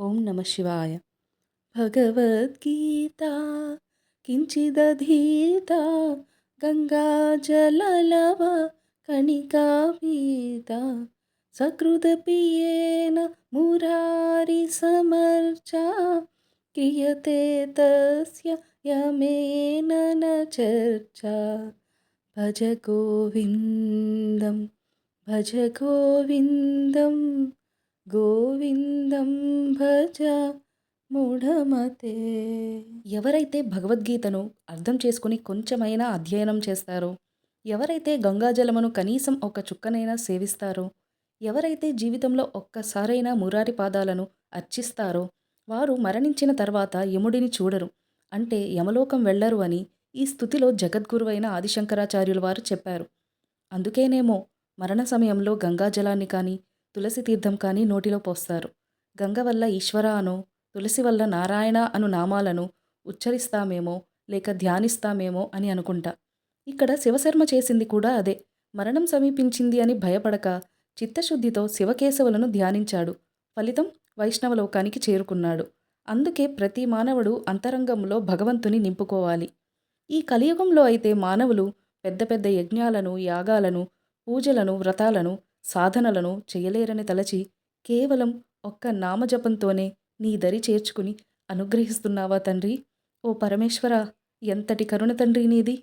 ॐ नमः शिवाय। भगवद्गीता किञ्चिदधीता गङ्गाजललव गङ्गाजलवकणिकापीता सकृदपियेन मुरारिसमर्चा क्रियते तस्य यमेन न चर्चा। भज गोविन्दं भज गोविन्दम्। గోవిందం భజ మూఢమతే. ఎవరైతే భగవద్గీతను అర్థం చేసుకుని కొంచెమైనా అధ్యయనం చేస్తారో ఎవరైతే గంగాజలమును కనీసం ఒక చుక్కనైనా సేవిస్తారో ఎవరైతే జీవితంలో ఒక్కసారైనా మురారి పాదాలను అర్చిస్తారో వారు మరణించిన తర్వాత యముడిని చూడరు. అంటే యమలోకం వెళ్ళరు అని ఈ స్థుతిలో జగద్గురువైన ఆదిశంకరాచార్యుల వారు చెప్పారు. అందుకేనేమో మరణ సమయంలో గంగాజలాన్ని కానీ తులసి తీర్థం కానీ నోటిలో పోస్తారు. గంగ వల్ల ఈశ్వర అను తులసి వల్ల నారాయణ అను నామాలను ఉచ్చరిస్తామేమో లేక ధ్యానిస్తామేమో అని అనుకుంటా. ఇక్కడ శివశర్మ చేసింది కూడా అదే. మరణం సమీపించింది అని భయపడక చిత్తశుద్ధితో శివకేశవులను ధ్యానించాడు. ఫలితం వైష్ణవలోకానికి చేరుకున్నాడు. అందుకే ప్రతి మానవుడు అంతరంగంలో భగవంతుని నింపుకోవాలి. ఈ కలియుగంలో అయితే మానవులు పెద్ద పెద్ద యజ్ఞాలను యాగాలను పూజలను వ్రతాలను సాధనలను చేయలేరని తలచి కేవలం ఒక్క నామజపంతోనే నీ దరి చేర్చుకుని అనుగ్రహిస్తున్నావా తండ్రి? ఓ పరమేశ్వర ఎంతటి కరుణ తండ్రి నీది!